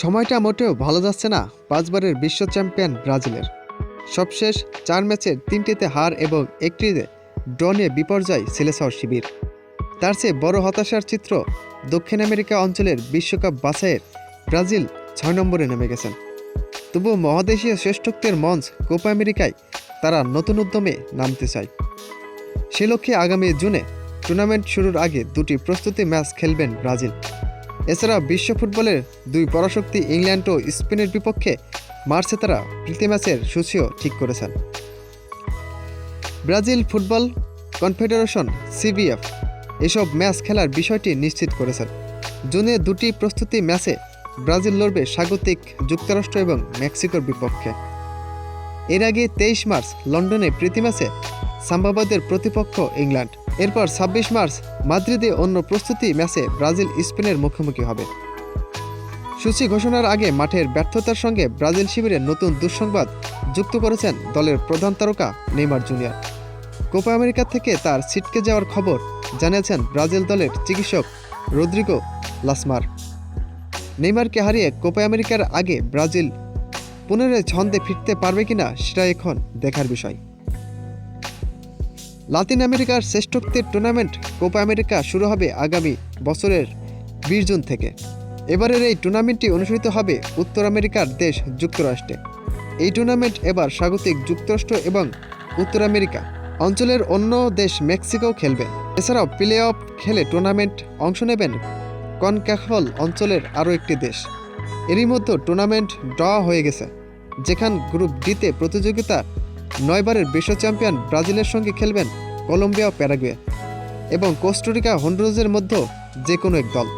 সময়টা মোটেও ভালো যাচ্ছে না, পাঁচবারের বিশ্ব চ্যাম্পিয়ন ব্রাজিলের। সবশেষ চার ম্যাচের তিনটিতে হার এবং একটিতে ড্র নিয়ে বিপর্যয় সিলেসাও শিবির। তার চেয়ে বড় হতাশার চিত্র দক্ষিণ আমেরিকা অঞ্চলের বিশ্বকাপ বাছাইয়ের ব্রাজিল ছয় নম্বরে নেমে গেছেন। তবুও মহাদেশীয় শ্রেষ্ঠত্বের মঞ্চ কোপা আমেরিকায় তারা নতুন উদ্যমে নামতে চায়। সে লক্ষ্যে আগামী জুনে টুর্নামেন্ট শুরুর আগে দুটি প্রস্তুতি ম্যাচ খেলবেন ব্রাজিল। এছাড়া বিশ্ব ফুটবলের দুই পরাশক্তি ইংল্যান্ড ও স্পেনের বিপক্ষে মার্চে তারা প্রীতি ম্যাচের সূচিও ঠিক করেছেন। ব্রাজিল ফুটবল কনফেডারেশন সিবিএফ এসব ম্যাচ খেলার বিষয়টি নিশ্চিত করেছেন। জুনে দুটি প্রস্তুতি ম্যাচে ব্রাজিল লড়বে স্বাগতিক যুক্তরাষ্ট্র এবং মেক্সিকোর বিপক্ষে। এর আগে তেইশ মার্চ লন্ডনে প্রীতি ম্যাচে সাম্বাবাদের প্রতিপক্ষ ইংল্যান্ড। এরপর ছাব্বিশ মার্চ মাদ্রিদে অন্য প্রস্তুতি ম্যাচে ব্রাজিল স্পেনের মুখোমুখি হবে। সূচি ঘোষণার আগে মাঠের ব্যর্থতার সঙ্গে ব্রাজিল শিবিরে নতুন দুঃসংবাদ যুক্ত করেছেন দলের প্রধান তারকা নেইমার জুনিয়র। কোপা আমেরিকা থেকে তার ছিটকে যাওয়ার খবর জানিয়েছেন ব্রাজিল দলের চিকিৎসক রদ্রিগো লাসমার। নেইমারকে হারিয়ে কোপা আমেরিকার আগে ব্রাজিল পুনরায় ছন্দে ফিরতে পারবে কিনা সেটা এখন দেখার বিষয়। লাতিন আমেরিকার শ্রেষ্ঠত্বের টুর্নামেন্ট কোপা আমেরিকা শুরু হবে আগামী বছরের বিশ জুন থেকে। এবারের এই টুর্নামেন্টটি অনুষ্ঠিত হবে উত্তর আমেরিকার দেশ যুক্তরাষ্ট্রে। এই টুর্নামেন্ট এবার স্বাগতিক যুক্তরাষ্ট্র এবং উত্তর আমেরিকা অঞ্চলের অন্য দেশ মেক্সিকো খেলবে। এছাড়াও প্লে অফ খেলে টুর্নামেন্ট অংশ নেবেন কনক্যাফল অঞ্চলের আরও একটি দেশ। এরই মধ্যে টুর্নামেন্ট ড্র হয়ে গেছে, যেখান গ্রুপ ডিতে প্রতিযোগিতা নয়বারের বিশ্ব চ্যাম্পিয়ন ব্রাজিলের সঙ্গে খেলবেন কলম্বিয়া ও প্যারাগুয়ে এবং কোস্টোরিকা হন্ডুরাজের মধ্যে যে কোনো এক দল।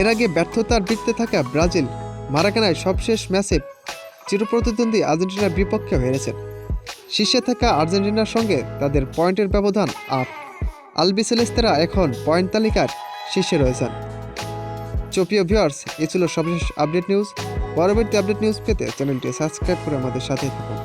এর আগে ব্যর্থতার বৃত্তে থাকা ব্রাজিল মারাকানায় সবশেষ ম্যাচে চিরপ্রতিদ্বন্দ্বী আর্জেন্টিনার বিপক্ষে হেরেছেন শীর্ষে থাকা আর্জেন্টিনার সঙ্গে তাদের পয়েন্টের ব্যবধান আট। আলবিসেলেস্তেরা এখন পয়েন্ট তালিকার শীর্ষে রয়েছেন। চোপ্রিয় ভিউয়ার্স এ ছিল সর্বশেষ আপডেট নিউজ। পরবর্তী আপডেট নিউজ পেতে চ্যানেলটি সাবস্ক্রাইব করে আমাদের সাথে থাকুন।